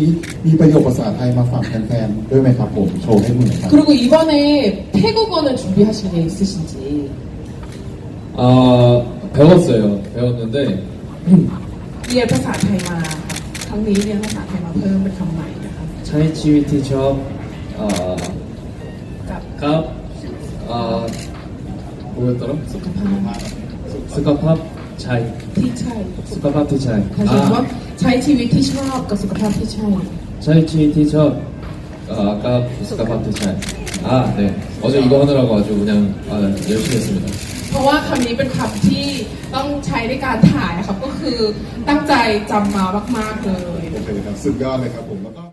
นี้มีประโยคภาษาไทยมาฝากแฟนๆด้วยไหมครับผมโชว์ให้ดูหน่อยครับ 그리고 이번에 태국어는 준비하신 게 있으신지. 아 배웠어요. 배웠는데 เรียนภาษาไทยมาค่ะครั้งนี้เรียนภาษาไทยมาเพิ่มเป็นคำใหม่นะคะ 차이치위티 첩 아, กับ 갑 아, 뭐였더라? สุขภาพ 스카팝 차이 ที่ใช่ 스카팝 티차이 หมายถึงว่า 아 ใช้ชีวิตที่ชอบกับสุขภาพที่ใช่ 차이치위티 첩 아, 아까 스카팝 티차이 아, 네. 어제 이거 하느라고 아주 그냥 아, 열심히 했습니다. เพราะว่าคำนี้เป็นคำที่ต้องใช้ในการถ่ายครับก็คือตั้งใจจำมามากๆเลย โอเคครับสุดยอดเลยครับผมแล้วก็